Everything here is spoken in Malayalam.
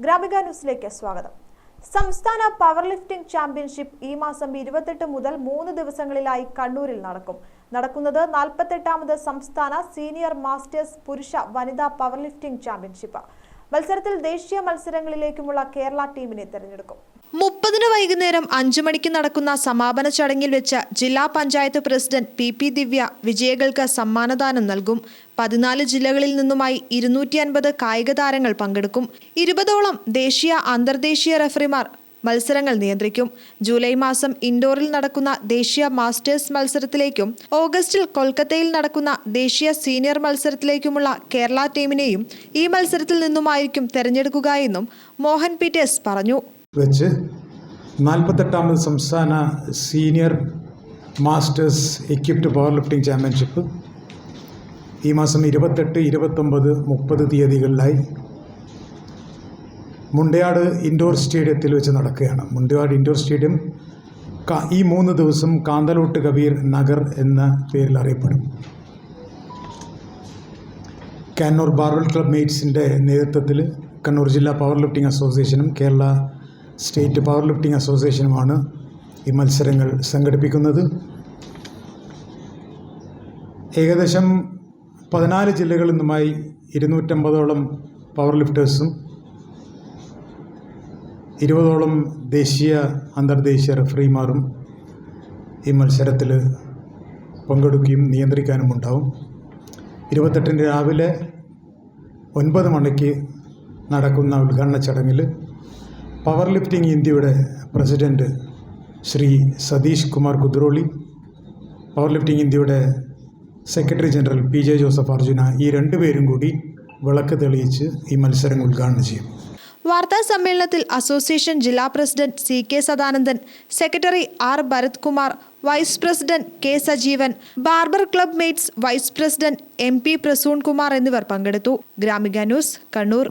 ഗ്രാമിക ന്യൂസിലേക്ക് സ്വാഗതം. സംസ്ഥാന പവർ ലിഫ്റ്റിംഗ് ചാമ്പ്യൻഷിപ്പ് ഈ മാസം ഇരുപത്തെട്ട് മുതൽ മൂന്ന് ദിവസങ്ങളിലായി കണ്ണൂരിൽ നടക്കും. നടക്കുന്നത് നാൽപ്പത്തെട്ടാമത് സംസ്ഥാന സീനിയർ മാസ്റ്റേഴ്സ് പുരുഷ വനിതാ പവർ ലിഫ്റ്റിംഗ് ചാമ്പ്യൻഷിപ്പ് മത്സരത്തിൽ ദേശീയ മത്സരങ്ങളിലേക്കുമുള്ള കേരള ടീമിനെ തെരഞ്ഞെടുക്കും. മുപ്പതിന് വൈകുന്നേരം അഞ്ചു മണിക്ക് നടക്കുന്ന സമാപന ചടങ്ങിൽ വെച്ച് ജില്ലാ panchayat president P P Divya വിജയികൾക്ക് സമ്മാനദാനം നൽകും. പതിനാല് ജില്ലകളിൽ നിന്നുമായി ഇരുന്നൂറ്റി അൻപത് കായിക താരങ്ങൾ പങ്കെടുക്കും. ഇരുപതോളം ദേശീയ അന്തർദേശീയ റഫറിമാർ മത്സരങ്ങൾ നിയന്ത്രിക്കും. ജൂലൈ മാസം ഇൻഡോറിൽ നടക്കുന്ന ദേശീയ മാസ്റ്റേഴ്സ് മത്സരത്തിലേക്കും ഓഗസ്റ്റിൽ കൊൽക്കത്തയിൽ നടക്കുന്ന ദേശീയ സീനിയർ മത്സരത്തിലേക്കുമുള്ള കേരള ടീമിനെയും ഈ മത്സരത്തിൽ നിന്നുമായിരിക്കും തെരഞ്ഞെടുക്കുക എന്നും മോഹൻ പീറ്റേഴ്സ് പറഞ്ഞു. വെച്ച് നാൽപ്പത്തെട്ടാമത് സംസ്ഥാന senior masters equipped power lifting championship. ഈ മാസം ഇരുപത്തെട്ട് ഇരുപത്തൊമ്പത് മുപ്പത് തീയതികളിലായി മുണ്ടയാട് ഇൻഡോർ സ്റ്റേഡിയത്തിൽ വെച്ച് നടക്കുകയാണ്. മുണ്ടയാട് ഇൻഡോർ സ്റ്റേഡിയം ഈ മൂന്ന് ദിവസം കാന്തലോട്ട് കബീർ നഗർ എന്ന പേരിൽ അറിയപ്പെടും. കാനൂർ ബാർബൽ ക്ലബ് മേറ്റ്സിന്റെ നേതൃത്വത്തിൽ കണ്ണൂർ ജില്ലാ പവർ ലിഫ്റ്റിംഗ് അസോസിയേഷനും കേരള സ്റ്റേറ്റ് പവർ ലിഫ്റ്റിംഗ് അസോസിയേഷനുമാണ് ഈ മത്സരങ്ങൾ സംഘടിപ്പിക്കുന്നത്. ഏകദേശം പതിനാല് ജില്ലകളിൽ നിന്നുമായി ഇരുന്നൂറ്റമ്പതോളം പവർ ലിഫ്റ്റേഴ്സും ഇരുപതോളം ദേശീയ അന്തർദേശീയ റഫറിമാറും ഈ മത്സരത്തിൽ പങ്കെടുക്കുകയും നിയന്ത്രിക്കാനും ഉണ്ടാവും. ഇരുപത്തെട്ടിന് രാവിലെ ഒൻപത് മണിക്ക് നടക്കുന്ന ഉദ്ഘാടന ചടങ്ങിൽ പവർ ലിഫ്റ്റിംഗ് ഇന്ത്യയുടെ president Shri Satish Kumar Kudroli power lifting ഇന്ത്യയുടെ secretary general P J Joseph Arjuna ഈ രണ്ടുപേരും കൂടി വിളക്ക് തെളിയിച്ച് ഈ മത്സരം ഉദ്ഘാടനം ചെയ്യും. വാർത്താ സമ്മേളനത്തിൽ അസോസിയേഷൻ ജില്ലാ president C K Sadanandan secretary R Bharath Kumar vice president K Sajeevan barber club mates vice president M P Prasoon Kumar എന്നിവർ പങ്കെടുത്തു. ഗ്രാമിക ന്യൂസ് കണ്ണൂർ.